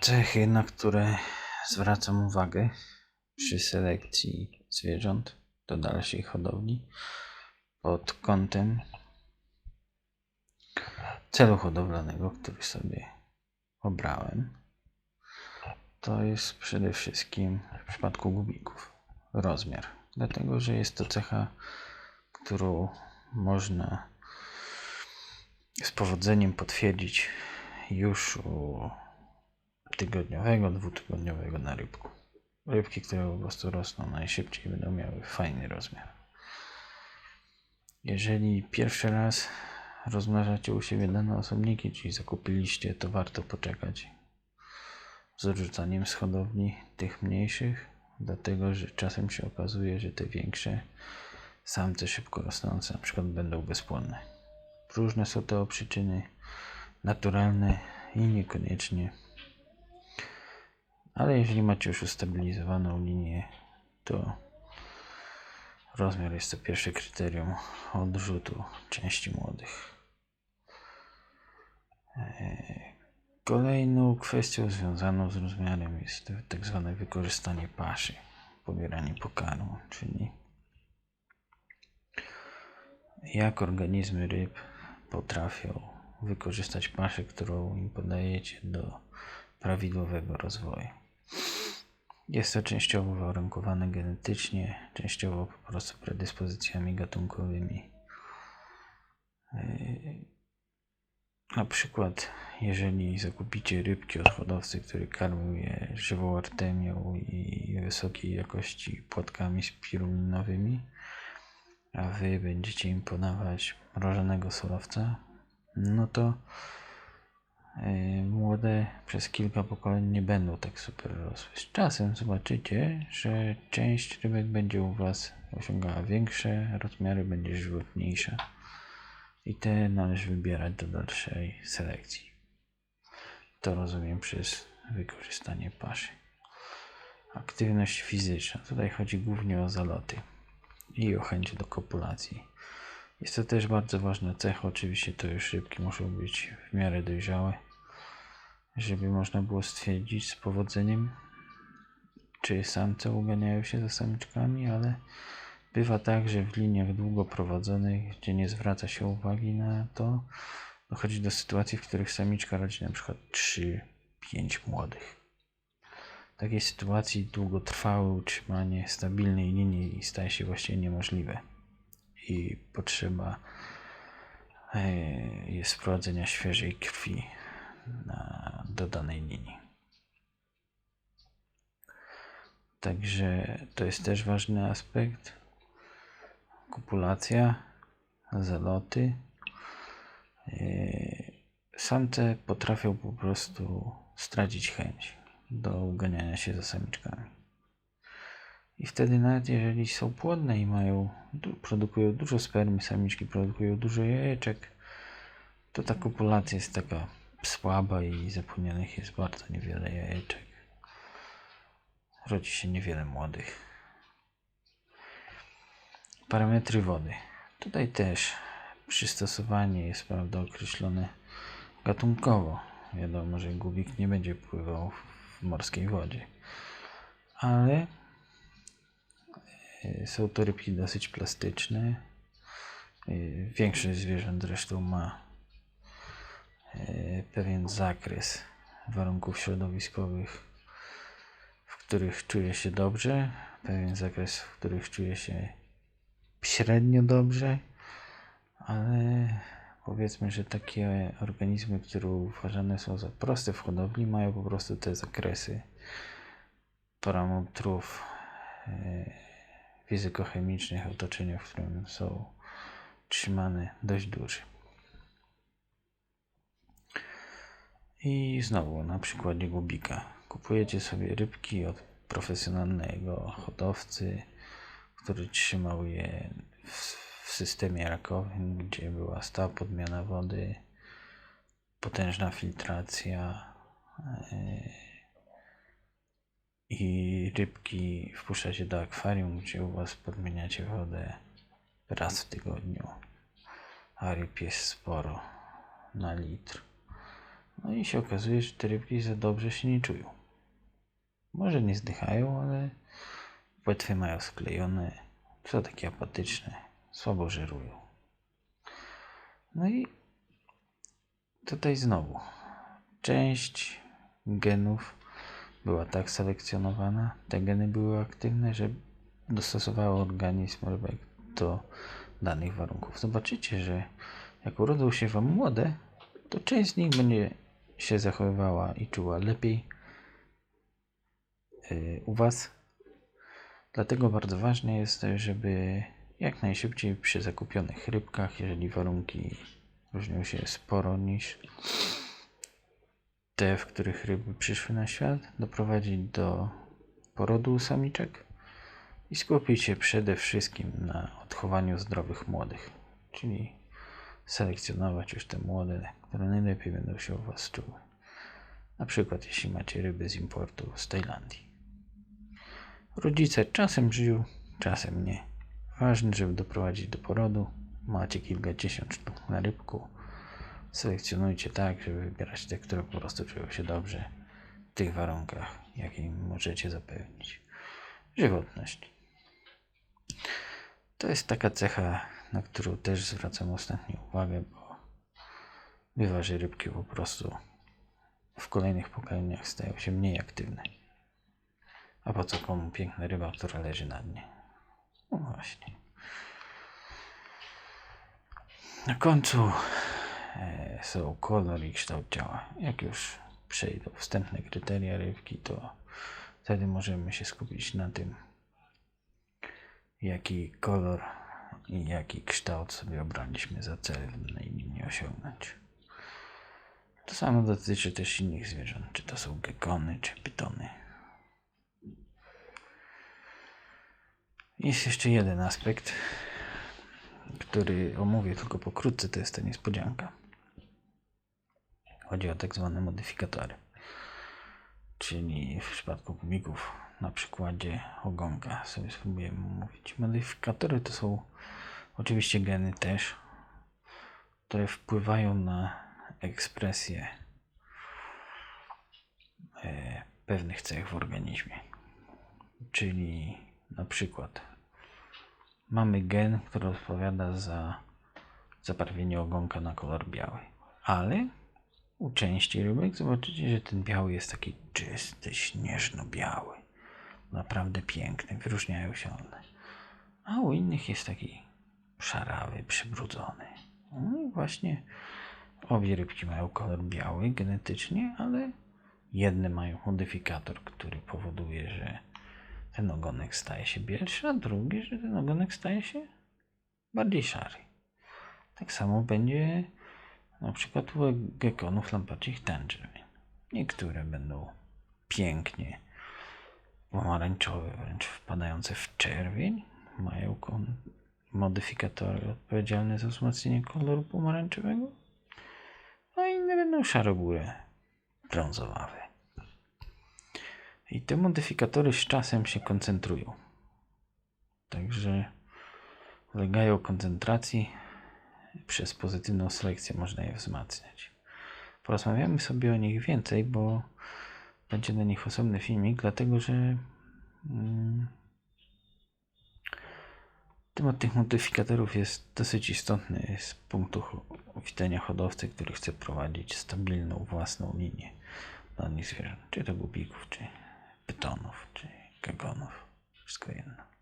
Cechy, na które zwracam uwagę przy selekcji zwierząt do dalszej hodowli pod kątem celu hodowlanego, który sobie obrałem, to jest przede wszystkim w przypadku gubików rozmiar. Dlatego, że jest to cecha, którą można z powodzeniem potwierdzić już u tygodniowego, dwutygodniowego na rybku. Rybki, które po prostu rosną najszybciej, będą miały fajny rozmiar. Jeżeli pierwszy raz rozmnażacie u siebie dane osobniki, czyli zakupiliście, to warto poczekać z odrzucaniem z hodowli tych mniejszych, dlatego że czasem się okazuje, że te większe samce szybko rosnące na przykład będą bezpłonne. Różne są to przyczyny naturalne i niekoniecznie. Ale jeżeli macie już ustabilizowaną linię, to rozmiar jest to pierwsze kryterium odrzutu części młodych. Eee, Kolejną kwestią związaną z rozmiarem jest tak zwane wykorzystanie paszy, pobieranie pokarmu, czyli jak organizmy ryb potrafią wykorzystać paszę, którą im podajecie do prawidłowego rozwoju. Jest to częściowo warunkowane genetycznie, częściowo po prostu predyspozycjami gatunkowymi. Yy, Na przykład, jeżeli zakupicie rybki od hodowcy, który karmił je żywą artemią i wysokiej jakości płatkami spirulinowymi, a wy będziecie im podawać mrożonego surowca, no to młode przez kilka pokoleń nie będą tak super rosły. Z czasem zobaczycie, że część rybek będzie u was osiągała większe rozmiary, będzie żywotniejsza i te należy wybierać do dalszej selekcji. To rozumiem przez wykorzystanie paszy. Aktywność fizyczna. Tutaj chodzi głównie o zaloty i o chęć do kopulacji. Jest to też bardzo ważna cecha. Oczywiście to już rybki muszą być w miarę dojrzałe, żeby można było stwierdzić z powodzeniem, czy samce uganiają się za samiczkami, ale bywa tak, że w liniach długo prowadzonych, gdzie nie zwraca się uwagi na to, dochodzi do sytuacji, w których samiczka rodzi na przykład 3-5 młodych. W takiej sytuacji długotrwałe utrzymanie stabilnej linii staje się właściwie niemożliwe i potrzeba e, jest wprowadzenia świeżej krwi do danej linii. Także to jest też ważny aspekt. Kopulacja, zaloty. Yy, Samce potrafią po prostu stracić chęć do uganiania się za samiczkami. I wtedy nawet jeżeli są płodne i mają, du- produkują dużo spermy, samiczki produkują dużo jajeczek, to ta kopulacja jest taka słaba i zapłonionych jest bardzo niewiele jajeczek. Rodzi się niewiele młodych. Parametry wody. Tutaj też przystosowanie jest prawda określone gatunkowo. Wiadomo, że gubik nie będzie pływał w morskiej wodzie, ale e, są to rybki dosyć plastyczne. E, Większość zwierząt zresztą ma pewien zakres warunków środowiskowych, w których czuje się dobrze, pewien zakres, w których czuje się średnio dobrze, ale powiedzmy, że takie organizmy, które uważane są za proste w hodowli, mają po prostu te zakresy parametrów e, fizykochemicznych otoczenia, w którym są trzymane dość duży. I znowu na przykładzie gubika. Kupujecie sobie rybki od profesjonalnego hodowcy, który trzymał je w, systemie rakowym, gdzie była stała podmiana wody, potężna filtracja yy, i rybki wpuszczacie do akwarium, gdzie u was podmieniacie wodę raz w tygodniu, a ryb jest sporo na litr. No i się okazuje, że te rybki za dobrze się nie czują. Może nie zdychają, ale płetwy mają sklejone, są takie apatyczne, słabo żerują. No i tutaj znowu część genów była tak selekcjonowana, te geny były aktywne, że dostosowały organizm rybek do danych warunków. Zobaczycie, że jak urodzą się Wam młode, to część z nich będzie się zachowywała i czuła lepiej yy, u Was. Dlatego bardzo ważne jest, żeby jak najszybciej przy zakupionych rybkach, jeżeli warunki różnią się sporo niż te, w których ryby przyszły na świat, doprowadzić do porodu samiczek i skupić się przede wszystkim na odchowaniu zdrowych młodych, czyli selekcjonować już te młode, które najlepiej będą się u Was czuły. Na przykład jeśli macie ryby z importu z Tajlandii. Rodzice czasem żyją, czasem nie. Ważne, żeby doprowadzić do porodu. Macie kilkadziesiąt sztuk na rybku. Selekcjonujcie tak, żeby wybierać te, które po prostu czują się dobrze w tych warunkach, jakie im możecie zapewnić. Żywotność. To jest taka cecha, na którą też zwracam ostatnio uwagę, bo bywa, że rybki po prostu w kolejnych pokoleniach stają się mniej aktywne. A po co komu piękna ryba, która leży na dnie? No właśnie. Na końcu e, są kolor i kształt ciała. Jak już przejdą wstępne kryteria rybki, to wtedy możemy się skupić na tym, jaki kolor i jaki kształt sobie obraliśmy za cel w danej linii osiągnąć. To samo dotyczy też innych zwierząt, czy to są gekony, czy pytony. Jest jeszcze jeden aspekt, który omówię tylko pokrótce, to jest ta niespodzianka. Chodzi o tak zwane modyfikatory. Czyli w przypadku kubików na przykładzie ogonka sobie spróbujemy mówić. Modyfikatory to są oczywiście geny też, które wpływają na ekspresję e, pewnych cech w organizmie. Czyli na przykład mamy gen, który odpowiada za zabarwienie ogonka na kolor biały, ale u części rybek zobaczycie, że ten biały jest taki czysty, śnieżno-biały. Naprawdę piękny, wyróżniają się one. A u innych jest taki szarawy, przybrudzony. No i właśnie obie rybki mają kolor biały genetycznie, ale jedne mają modyfikator, który powoduje, że ten ogonek staje się bielszy, a drugi, że ten ogonek staje się bardziej szary. Tak samo będzie na przykład gekonów lampacich tęczy. Niektóre będą pięknie pomarańczowe, wręcz wpadające w czerwień. Mają modyfikatory odpowiedzialne za wzmocnienie koloru pomarańczowego, a inne będą szarogóre, brązowawe. I te modyfikatory z czasem się koncentrują. Także ulegają koncentracji. Przez pozytywną selekcję można je wzmacniać. Porozmawiamy sobie o nich więcej, bo będzie na nich osobny filmik, dlatego że mm, temat tych modyfikatorów jest dosyć istotny z punktu widzenia hodowcy, który chce prowadzić stabilną własną linię danych zwierząt, czy to gubików, czy pytonów czy gagonów. Wszystko jedno.